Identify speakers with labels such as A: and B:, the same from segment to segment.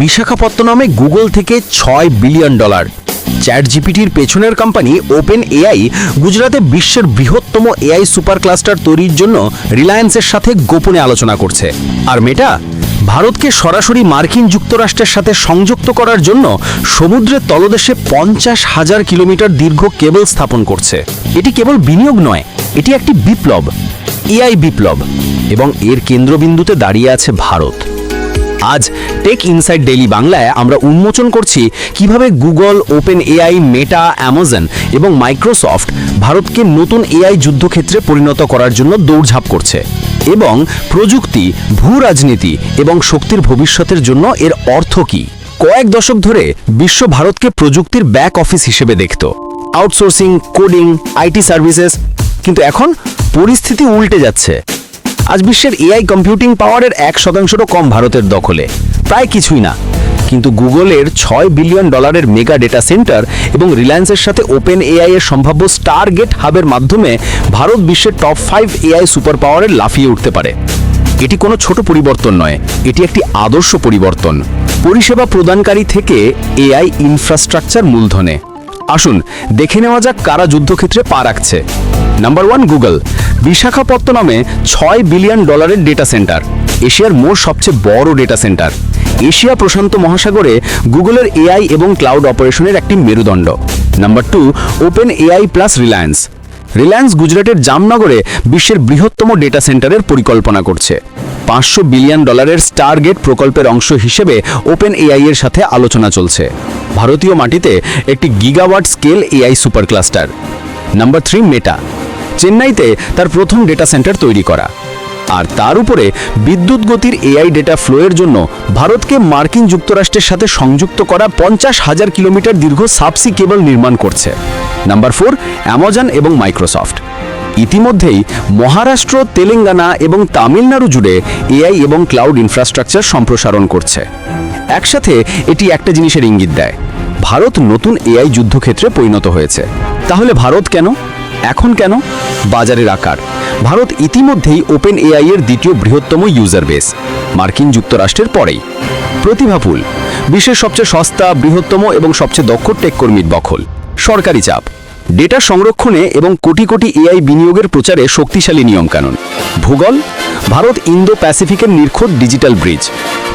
A: বিশাখাপত্তনমে Google থেকে ছয় billion dollar. Chat জিপিটির পেছনের কোম্পানি ওপেন এআই গুজরাটে বিশ্বের বৃহত্তম এআই সুপার ক্লাস্টার তৈরির জন্য রিলায়েন্সের সাথে গোপনে আলোচনা করছে। আর মেটা ভারতকে সরাসরি মার্কিন যুক্তরাষ্ট্রের সাথে সংযুক্ত করার জন্য সমুদ্রের তলদেশে পঞ্চাশ হাজার কিলোমিটার দীর্ঘ কেবল স্থাপন করছে। এটি কেবল বিনিয়োগ নয়, এটি একটি বিপ্লব, এআই বিপ্লব। এবং এর কেন্দ্রবিন্দুতে দাঁড়িয়ে আছে ভারত। আজ টেক ইনসাইড ডেইলি বাংলায় আমরা উন্মোচন করছি কীভাবে Google OpenAI Meta Amazon এবং মাইক্রোসফট ভারতকে নতুন এআই যুদ্ধক্ষেত্রে পরিণত করার জন্য দৌড়ঝাঁপ করছে এবং প্রযুক্তি ভূ রাজনীতি এবং শক্তির ভবিষ্যতের জন্য এর অর্থ কি? কয়েক দশক ধরে বিশ্ব ভারতকে প্রযুক্তির ব্যাক অফিস হিসেবে দেখত। আউটসোর্সিং কোডিং আইটি সার্ভিসেস কিন্তু এখন পরিস্থিতি উল্টে যাচ্ছে। আজ বিশ্বের এআই কম্পিউটিং পাওয়ারের এক শতাংশেরও কম ভারতের দখলে। প্রায় কিছুই না। কিন্তু গুগলের ছয় বিলিয়ন ডলারের মেগা ডেটা সেন্টার এবং রিলায়েন্সের সাথে ওপেন এআই এর সম্ভাব্য স্টার গেট হাবের মাধ্যমে ভারত বিশ্বের টপ ফাইভ এআই সুপার পাওয়ারের লাফিয়ে উঠতে পারে। এটি কোনো ছোট পরিবর্তন নয়, এটি একটি আদর্শ পরিবর্তন। পরিষেবা প্রদানকারী থেকে এআই ইনফ্রাস্ট্রাকচার মূলধনে। আসুন, দেখে নেওয়া যাক কারা যুদ্ধক্ষেত্রে পা রাখছে। নাম্বার ওয়ান গুগল বিশাখাপত্তনমে ছয় বিলিয়ন ডলারের ডেটা সেন্টার এশিয়ার মোট সবচেয়ে বড় ডেটা সেন্টার এশিয়া প্রশান্ত মহাসাগরে গুগলের এআই এবং ক্লাউড অপারেশনের একটি মেরুদণ্ড। Number two OpenAI plus Reliance Reliance গুজরাটের জামনগরে বিশ্বের বৃহত্তম ডেটা সেন্টারের পরিকল্পনা করছে। পাঁচশো বিলিয়ন ডলারের স্টারগেট প্রকল্পের অংশ হিসেবে ওপেন এআই এর সাথে আলোচনা চলছে। ভারতীয় মাটিতে একটি gigawatt scale AI super cluster number three Meta চেন্নাইতে তার প্রথম ডেটা সেন্টার তৈরি করা। আর তার উপরে বিদ্যুৎ গতির এআই ডেটা ফ্লোয়ের জন্য ভারতকে মার্কিন যুক্তরাষ্ট্রের সাথে সংযুক্ত করা পঞ্চাশ হাজার কিলোমিটার দীর্ঘ সাবসি কেবল নির্মাণ করছে। নাম্বার ফোর অ্যামাজন এবং মাইক্রোসফট ইতিমধ্যেই মহারাষ্ট্র, তেলেঙ্গানা এবং তামিলনাড়ু জুড়ে এআই এবং ক্লাউড ইনফ্রাস্ট্রাকচার সম্প্রসারণ করছে। একসাথে এটি একটা জিনিসের ইঙ্গিত দেয়। ভারত নতুন এআই যুদ্ধক্ষেত্রে পরিণত হয়েছে। তাহলে ভারত কেন? এখন কেন? বাজারের আকার। ভারত ইতিমধ্যেই ওপেন এআই এর দ্বিতীয় বৃহত্তম ইউজার বেস মার্কিন যুক্তরাষ্ট্রের পরেই। প্রতিভাপুল বিশ্বের সবচেয়ে সস্তা, বৃহত্তম এবং সবচেয়ে দক্ষ টেক কর্মীর দখল সরকারি চাপ ডেটা সংরক্ষণে এবং কোটি কোটি এআই বিনিয়োগের প্রচারে শক্তিশালী নিয়মকানুন। ভূগোল, ভারত ইন্দো প্যাসিফিকের নির্খোট ডিজিটাল ব্রিজ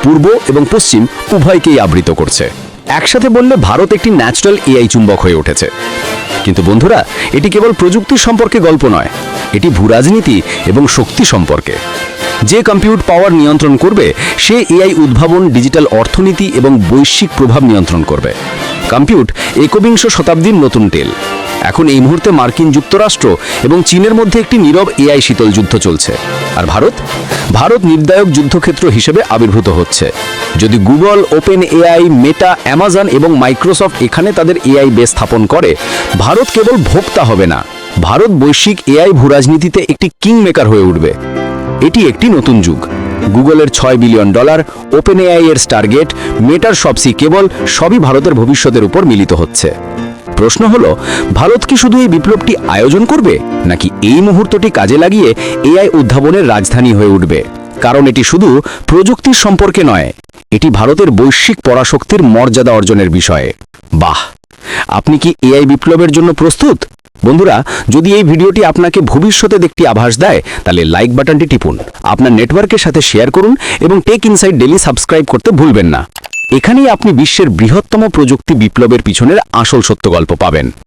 A: পূর্ব এবং পশ্চিম উভয়কেই আবৃত করছে। একসাথে বললে ভারত একটি ন্যাচারাল এআই চুম্বক হয়ে উঠেছে। কিন্তু বন্ধুরা, এটি কেবল প্রযুক্তি সম্পর্কে গল্প নয়, এটি ভূরাজনীতি এবং শক্তি সম্পর্কে। যে কম্পিউট পাওয়ার নিয়ন্ত্রণ করবে, সে এআই উদ্ভাবন ডিজিটাল অর্থনীতি এবং বৈশ্বিক প্রভাব নিয়ন্ত্রণ করবে। কম্পিউট একবিংশ শতাব্দীর নতুন টেল এখন এই মুহূর্তে মার্কিন যুক্তরাষ্ট্র এবং চীনের মধ্যে একটি নীরব এআই শীতল যুদ্ধ চলছে। আর ভারত? ভারত নির্দায়ক যুদ্ধক্ষেত্র হিসেবে আবির্ভূত হচ্ছে। যদি Google OpenAI Meta, Amazon এবং মাইক্রোসফট এখানে তাদের এআই বেস স্থাপন করে, ভারত কেবল ভোক্তা হবে না। ভারত বৈশ্বিক এআই ভূরাজনীতিতে একটি কিং মেকার হয়ে উঠবে। এটি একটি নতুন যুগ। গুগলের ছয় বিলিয়ন ডলার ওপেন এআই এর স্টারগেট মেটার সবসি কেবল, সবই ভারতের ভবিষ্যতের উপর মিলিত হচ্ছে। প্রশ্ন হলো, ভারত কি শুধু এই বিপ্লবটি আয়োজন করবে, নাকি এই মুহূর্তটি কাজে লাগিয়ে এআই উদ্ভাবনের রাজধানী হয়ে উঠবে? কারণ এটি শুধু প্রযুক্তির সম্পর্কে নয়, এটি ভারতের বৈশ্বিক পরাশক্তির মর্যাদা অর্জনের বিষয়ে। বাহ! আপনি কি এআই বিপ্লবের জন্য প্রস্তুত? বন্ধুরা, যদি এই ভিডিওটি আপনাকে ভবিষ্যতে একটি আভাস দেয়, তাহলে লাইক বাটনটি টিপুন, আপনার নেটওয়ার্কের সাথে শেয়ার করুন এবং টেক ইনসাইট ডেলি সাবস্ক্রাইব করতে ভুলবেন না। এখানেই আপনি বিশ্বের বৃহত্তম প্রযুক্তি বিপ্লবের পিছনের আসল সত্য গল্প পাবেন।